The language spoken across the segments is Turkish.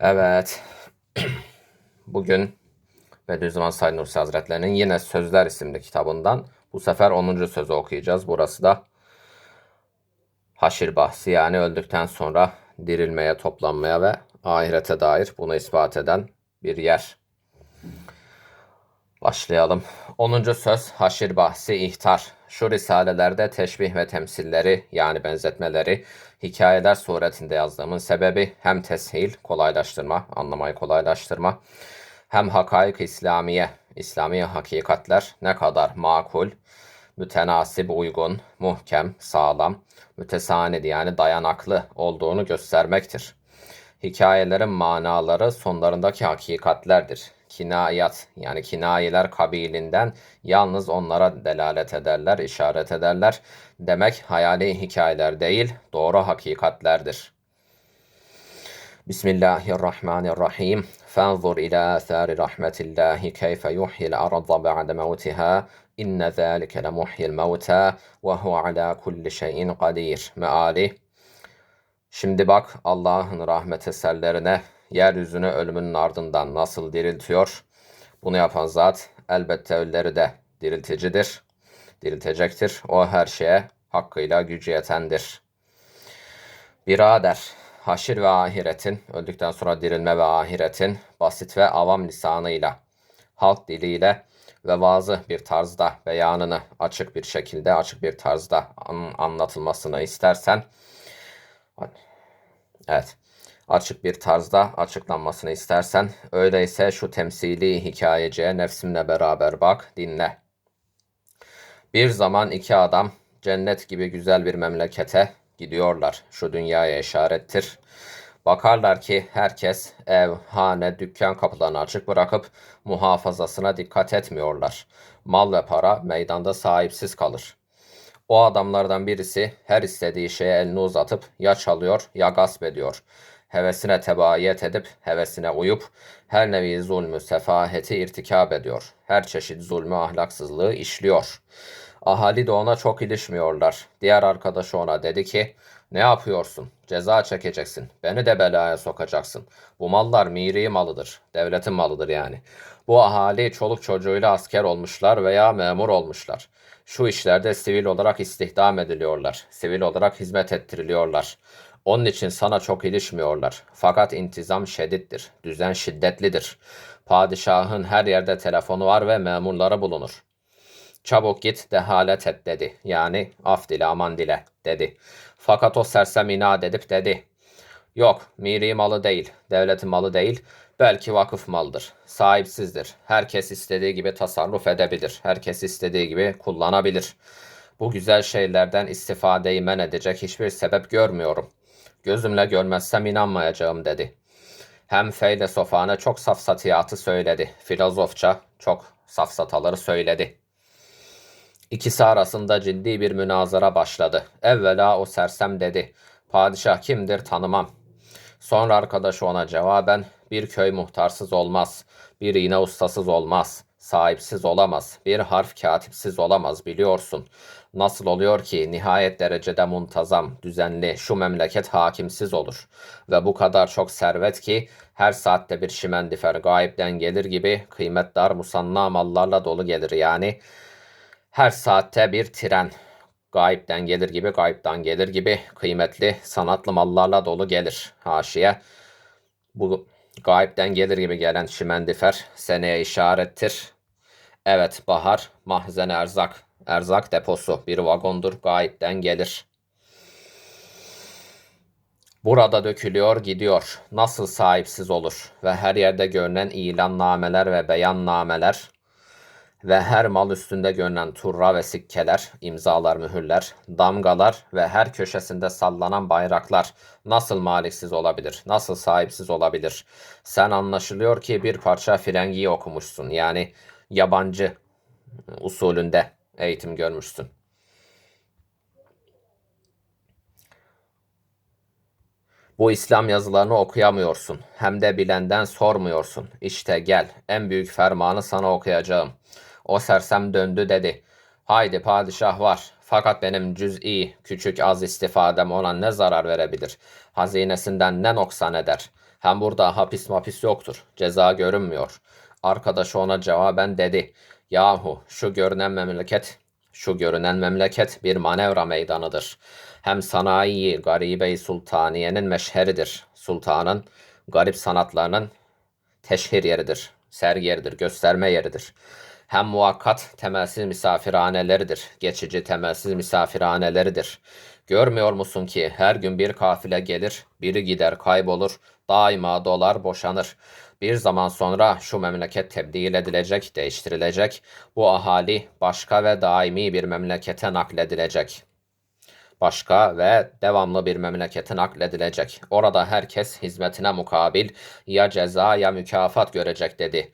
Evet. Bugün Bediüzzaman Said Nursi Hazretleri'nin yine Sözler isimli kitabından bu sefer 10. sözü okuyacağız. Burası da haşir bahsi yani öldükten sonra dirilmeye, toplanmaya ve ahirete dair bunu ispat eden bir yer. Başlayalım. 10. söz haşir bahsi ihtar. Şu risalelerde teşbih ve temsilleri yani benzetmeleri hikayeler suretinde yazdığımın sebebi hem teshil, kolaylaştırma, anlamayı kolaylaştırma, hem hakaik İslamiye, İslami hakikatler ne kadar makul, mütenasip, uygun, muhkem, sağlam, mütesanid yani dayanaklı olduğunu göstermektir. Hikayelerin manaları sonlarındaki hakikatlerdir. Kinayat yani kinayeler kabilinden yalnız onlara delalet ederler, işaret ederler. Demek hayali hikayeler değil, doğru hakikatlerdir. Bismillahirrahmanirrahim. Fenzur ila athari rahmetillahi keyfe yuhyil arda ba'de mevtiha. İnne zâlike lemuhyil mevta ve huve ala kulli şeyin kadir. Meali Şimdi bak Allah'ın rahmet eserlerine yeryüzünü ölümünün ardından nasıl diriltiyor. Bunu yapan zat elbette ölüleri de dirilticidir, diriltecektir. O her şeye hakkıyla gücü yetendir. Birader, haşir ve ahiretin, öldükten sonra dirilme ve ahiretin basit ve avam lisanıyla, halk diliyle ve vazı bir tarzda beyanını açık bir şekilde, açık bir tarzda an- anlatılmasını istersen, evet, açık bir tarzda açıklanmasını istersen, öyleyse şu temsili hikayeciye nefsimle beraber bak, dinle. Bir zaman iki adam cennet gibi güzel bir memlekete gidiyorlar. Şu dünyaya işarettir. Bakarlar ki herkes ev, hane, dükkan kapılarını açık bırakıp muhafazasına dikkat etmiyorlar. Mal ve para meydanda sahipsiz kalır. O adamlardan birisi her istediği şeye elini uzatıp ya çalıyor ya gasp ediyor. Hevesine tebaiyet edip hevesine uyup her nevi zulmü, sefaheti irtikab ediyor. Her çeşit zulmü, ahlaksızlığı işliyor. Ahali de ona çok ilişmiyorlar. Diğer arkadaşı ona dedi ki, ne yapıyorsun? Ceza çekeceksin. Beni de belaya sokacaksın. Bu mallar miri malıdır. Devletin malıdır yani. Bu ahali çoluk çocuğuyla asker olmuşlar veya memur olmuşlar. Şu işlerde sivil olarak istihdam ediliyorlar. Sivil olarak hizmet ettiriliyorlar. Onun için sana çok ilişmiyorlar. Fakat intizam şedittir. Düzen şiddetlidir. Padişahın her yerde telefonu var ve memurları bulunur. Çabuk git dehalet et dedi. Yani af dile aman dile dedi. Fakat o sersem inat edip dedi. Yok miri malı değil, devletin malı değil, belki vakıf malıdır. Sahipsizdir. Herkes istediği gibi tasarruf edebilir. Herkes istediği gibi kullanabilir. Bu güzel şeylerden istifadeyi men edecek hiçbir sebep görmüyorum. Gözümle görmezsem inanmayacağım dedi. Hem feylesofane çok safsatiyatı söyledi. Filozofça çok safsataları söyledi. İkisi arasında ciddi bir münazara başladı. Evvela o sersem dedi. Padişah kimdir tanımam. Sonra arkadaşı ona cevaben bir köy muhtarsız olmaz. Bir iğne ustasız olmaz. Sahipsiz olamaz. Bir harf katipsiz olamaz biliyorsun. Nasıl oluyor ki nihayet derecede muntazam, düzenli şu memleket hakimsiz olur. Ve bu kadar çok servet ki her saatte bir şimendifer gayipten gelir gibi kıymetdar musanna mallarla dolu gelir yani. Her saatte bir tren gayipten gelir gibi, gayipten gelir gibi kıymetli sanatlı mallarla dolu gelir. Haşiye bu gayipten gelir gibi gelen şimendifer seneye işarettir. Evet bahar mahzen erzak, erzak deposu bir vagondur gayipten gelir. Burada dökülüyor gidiyor. Nasıl sahipsiz olur ve her yerde görünen ilannameler ve beyannameler ve her mal üstünde görünen turra ve sikkeler, imzalar, mühürler, damgalar ve her köşesinde sallanan bayraklar nasıl maliksiz olabilir, nasıl sahipsiz olabilir? Sen anlaşılıyor ki bir parça frengiyi okumuşsun. Yani yabancı usulünde eğitim görmüşsün. Bu İslam yazılarını okuyamıyorsun. Hem de bilenden sormuyorsun. İşte gel, en büyük fermanı sana okuyacağım. O sersem döndü dedi. Haydi padişah var. Fakat benim cüz'i, küçük az istifadem ona ne zarar verebilir? Hazinesinden ne noksan eder? Hem burada hapis mapis yoktur. Ceza görünmüyor. Arkadaşı ona cevaben dedi. Yahu şu görünen memleket, şu görünen memleket bir manevra meydanıdır. Hem sanayi garibe-i sultaniyenin meşheridir. Sultanın garip sanatlarının teşhir yeridir, sergi yeridir, gösterme yeridir. Hem muhakkat temelsiz misafirhaneleridir, geçici temelsiz misafirhaneleridir. Görmüyor musun ki her gün bir kafile gelir, biri gider kaybolur, daima dolar boşanır. Bir zaman sonra şu memleket tebdil edilecek, değiştirilecek, bu ahali başka ve daimi bir memlekete nakledilecek.'' başka ve devamlı bir memlekete nakledilecek. Orada herkes hizmetine mukabil ya ceza ya mükafat görecek dedi.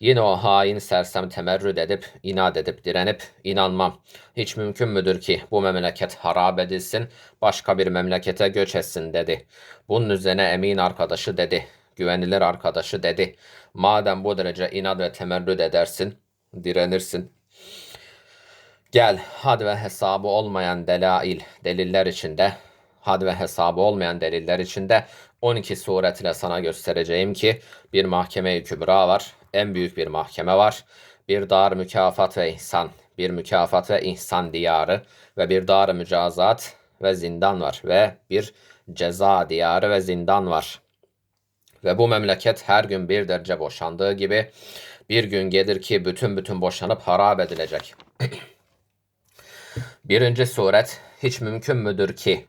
Yine o hain sersem temerrüd edip, inat edip, direnip, inanmam. Hiç mümkün müdür ki bu memleket harap edilsin, başka bir memlekete göç etsin dedi. Bunun üzerine emin arkadaşı dedi, güvenilir arkadaşı dedi. Madem bu derece inat ve temerrüd edersin, direnirsin, Gel had ve hesabı olmayan delail, deliller içinde, had ve hesabı olmayan deliller içinde 12 suretle sana göstereceğim ki bir mahkeme-i kübra var, en büyük bir mahkeme var, bir dar mükafat ve ihsan, bir mükafat ve ihsan diyarı ve bir dar mücazat ve zindan var ve bir ceza diyarı ve zindan var. Ve bu memleket her gün bir derece boşandığı gibi bir gün gelir ki bütün bütün boşanıp harap edilecek.'' Birinci suret hiç mümkün müdür ki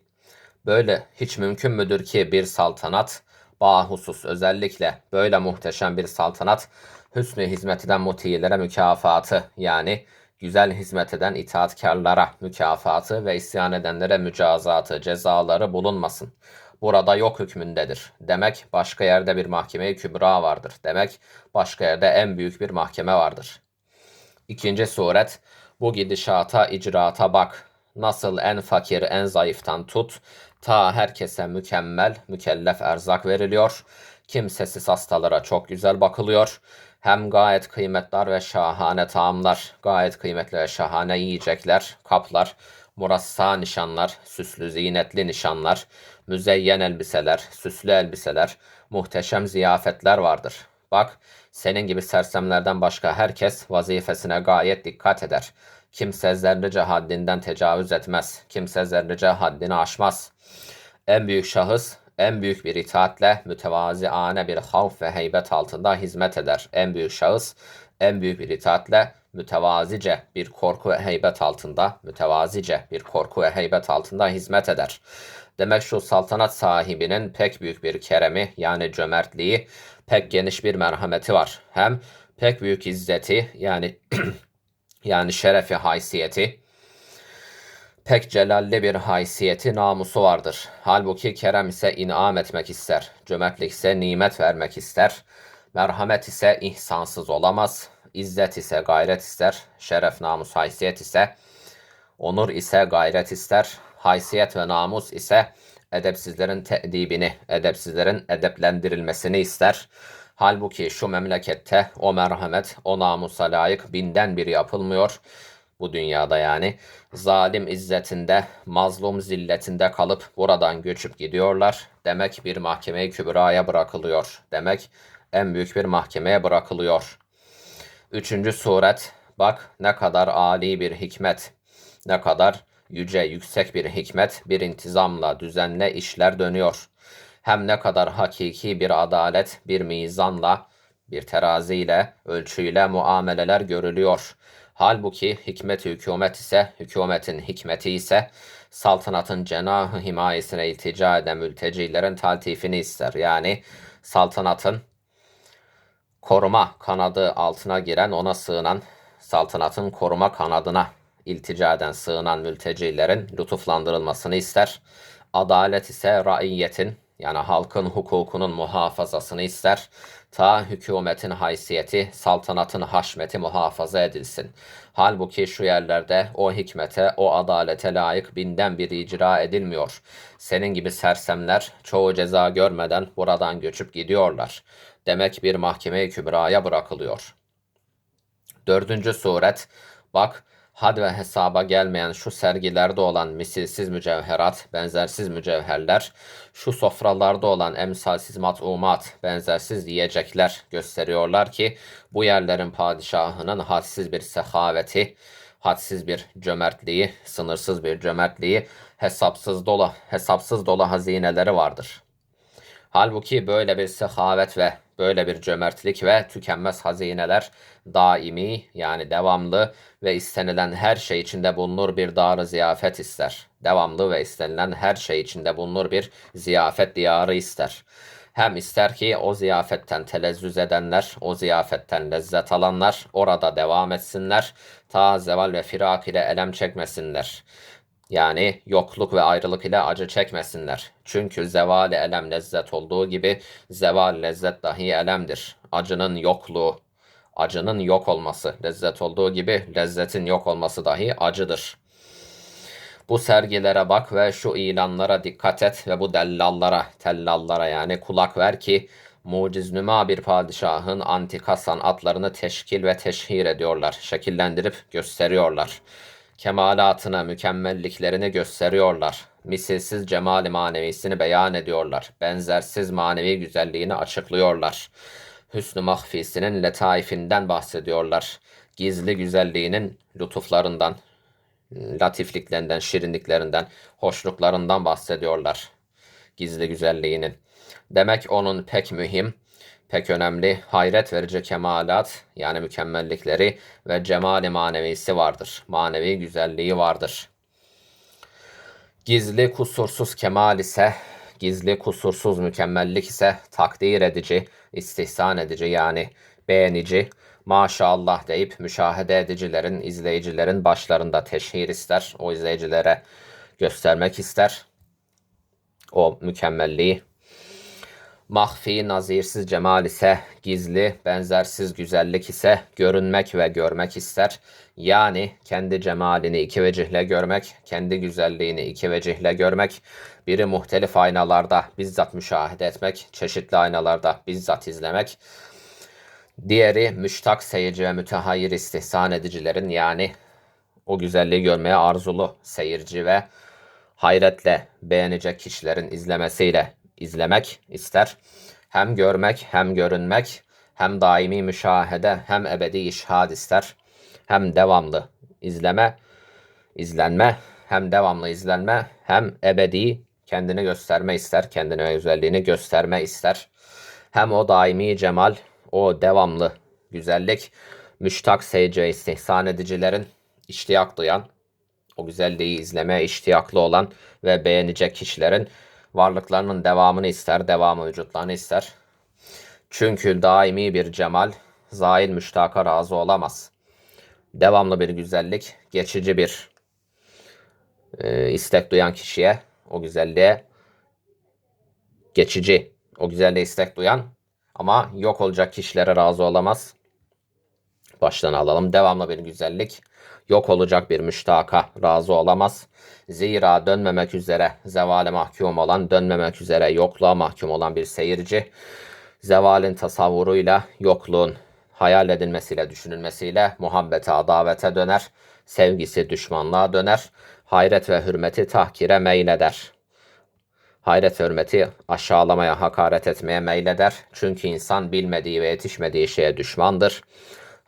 böyle hiç mümkün müdür ki bir saltanat bahusus özellikle böyle muhteşem bir saltanat hüsnü hizmet eden mutilere mükafatı yani güzel hizmet eden itaatkarlara mükafatı ve isyan edenlere mücazatı, cezaları bulunmasın. Burada yok hükmündedir. Demek başka yerde bir mahkeme-i kübra vardır. Demek başka yerde en büyük bir mahkeme vardır. İkinci suret bu gidişata, icraata bak. Nasıl en fakir, en zayıftan tut, ta herkese mükemmel, mükellef erzak veriliyor. Kimsesiz hastalara çok güzel bakılıyor. Hem gayet kıymetler ve şahane taamlar, gayet kıymetli ve şahane yiyecekler, kaplar, murassa nişanlar, süslü zinetli nişanlar, müzeyyen elbiseler, süslü elbiseler, muhteşem ziyafetler vardır. Bak, senin gibi sersemlerden başka herkes vazifesine gayet dikkat eder. Kimse zerrece haddinden tecavüz etmez. Kimse zerrece haddini aşmaz. En büyük şahıs en büyük bir itaatle mütevaziane bir havf ve heybet altında hizmet eder. En büyük şahıs en büyük bir itaatle mütevazice bir korku ve heybet altında, mütevazice bir korku ve heybet altında hizmet eder. Demek şu saltanat sahibinin pek büyük bir keremi yani cömertliği, pek geniş bir merhameti var. Hem pek büyük izzeti yani yani şerefi haysiyeti, pek celalli bir haysiyeti, namusu vardır. Halbuki kerem ise inam etmek ister, cömertlik ise nimet vermek ister, merhamet ise ihsansız olamaz, izzet ise gayret ister, şeref, namus, haysiyet ise onur ise gayret ister, haysiyet ve namus ise edepsizlerin te'dibini, edepsizlerin edeplendirilmesini ister. Halbuki şu memlekette o merhamet, o namusa layık binden biri yapılmıyor. Bu dünyada yani zalim izzetinde, mazlum zilletinde kalıp buradan göçüp gidiyorlar. Demek bir mahkemeye kübraya bırakılıyor. Demek en büyük bir mahkemeye bırakılıyor. Üçüncü suret, bak ne kadar ali bir hikmet, ne kadar yüce, yüksek bir hikmet, bir intizamla, düzenle işler dönüyor. Hem ne kadar hakiki bir adalet, bir mizanla, bir teraziyle, ölçüyle muameleler görülüyor. Halbuki hikmet hükümet ise, hükümetin hikmeti ise saltanatın cenahı himayesine iltica eden mültecilerin taltifini ister. Yani saltanatın koruma kanadı altına giren ona sığınan saltanatın koruma kanadına iltica eden sığınan mültecilerin lütuflandırılmasını ister. Adalet ise raiyetin yani halkın hukukunun muhafazasını ister. Ta hükümetin haysiyeti, saltanatın haşmeti muhafaza edilsin. Halbuki şu yerlerde o hikmete, o adalete layık binden bir icra edilmiyor. Senin gibi sersemler çoğu ceza görmeden buradan göçüp gidiyorlar. Demek bir mahkeme-i kübraya bırakılıyor. Dördüncü suret, bak had ve hesaba gelmeyen şu sergilerde olan misilsiz mücevherat, benzersiz mücevherler, şu sofralarda olan emsalsiz matumat, benzersiz yiyecekler gösteriyorlar ki bu yerlerin padişahının hadsiz bir sehaveti, hadsiz bir cömertliği, sınırsız bir cömertliği, hesapsız dolu, hesapsız dolu hazineleri vardır. Halbuki böyle bir sehavet ve böyle bir cömertlik ve tükenmez hazineler daimi yani devamlı ve istenilen her şey içinde bulunur bir dar ziyafet ister. Devamlı ve istenilen her şey içinde bulunur bir ziyafet diyarı ister. Hem ister ki o ziyafetten telezzüz edenler, o ziyafetten lezzet alanlar orada devam etsinler, ta zeval ve firak ile elem çekmesinler. Yani yokluk ve ayrılık ile acı çekmesinler. Çünkü zeval elem lezzet olduğu gibi zeval lezzet dahi elemdir. Acının yokluğu, acının yok olması lezzet olduğu gibi lezzetin yok olması dahi acıdır. Bu sergilere bak ve şu ilanlara dikkat et ve bu dellallara, tellallara yani kulak ver ki muciznüma bir padişahın antika sanatlarını teşkil ve teşhir ediyorlar, şekillendirip gösteriyorlar. Kemalatını, mükemmelliklerini gösteriyorlar. Misilsiz cemali manevisini beyan ediyorlar. Benzersiz manevi güzelliğini açıklıyorlar. Hüsnü mahfisinin letaifinden bahsediyorlar. Gizli güzelliğinin lütuflarından, latifliklerinden, şirinliklerinden, hoşluklarından bahsediyorlar. Gizli güzelliğinin. Demek onun pek mühim, pek önemli, hayret verici kemalat yani mükemmellikleri ve cemali manevisi vardır. Manevi güzelliği vardır. Gizli kusursuz kemal ise, gizli kusursuz mükemmellik ise takdir edici, istihsan edici yani beğenici, maşallah deyip müşahede edicilerin, izleyicilerin başlarında teşhir ister. O izleyicilere göstermek ister. O mükemmelliği. Mahfi, nazirsiz cemal ise, gizli, benzersiz güzellik ise görünmek ve görmek ister. Yani kendi cemalini iki vecihle görmek, kendi güzelliğini iki vecihle görmek, biri muhtelif aynalarda bizzat müşahede etmek, çeşitli aynalarda bizzat izlemek, Diğeri müştak seyirci ve mütehayyir istihsan edicilerin yani o güzelliği görmeye arzulu seyirci ve hayretle beğenecek kişilerin izlemesiyle izlemek ister. Hem görmek hem görünmek hem daimi müşahede hem ebedi işhad ister. Hem devamlı izleme, izlenme hem devamlı izlenme hem ebedi kendini gösterme ister. Kendine özelliğini gösterme ister. Hem o daimi cemal o devamlı güzellik müştak seyce istihsan edicilerin iştiyak duyan, o güzelliği izlemeye iştiyaklı olan ve beğenecek kişilerin varlıklarının devamını ister, devamı vücutlarını ister. Çünkü daimi bir cemal zail müştaka razı olamaz. Devamlı bir güzellik, geçici bir e, istek duyan kişiye, o güzelliğe geçici, o güzelliğe istek duyan ama yok olacak kişilere razı olamaz. Baştan alalım. Devamlı bir güzellik. Yok olacak bir müştaka razı olamaz. Zira dönmemek üzere zevale mahkum olan, dönmemek üzere yokluğa mahkum olan bir seyirci, zevalin tasavvuruyla yokluğun hayal edilmesiyle, düşünülmesiyle muhabbete, adavete döner, sevgisi düşmanlığa döner, hayret ve hürmeti tahkire meyleder.'' hayret hürmeti aşağılamaya, hakaret etmeye meyleder. Çünkü insan bilmediği ve yetişmediği şeye düşmandır.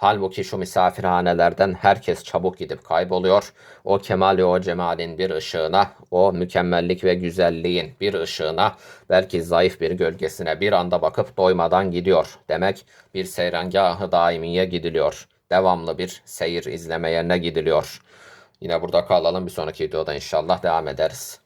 Halbuki şu misafirhanelerden herkes çabuk gidip kayboluyor. O kemali o cemalin bir ışığına, o mükemmellik ve güzelliğin bir ışığına, belki zayıf bir gölgesine bir anda bakıp doymadan gidiyor. Demek bir seyrengahı daimiye gidiliyor. Devamlı bir seyir izleme yerine gidiliyor. Yine burada kalalım. Bir sonraki videoda inşallah devam ederiz.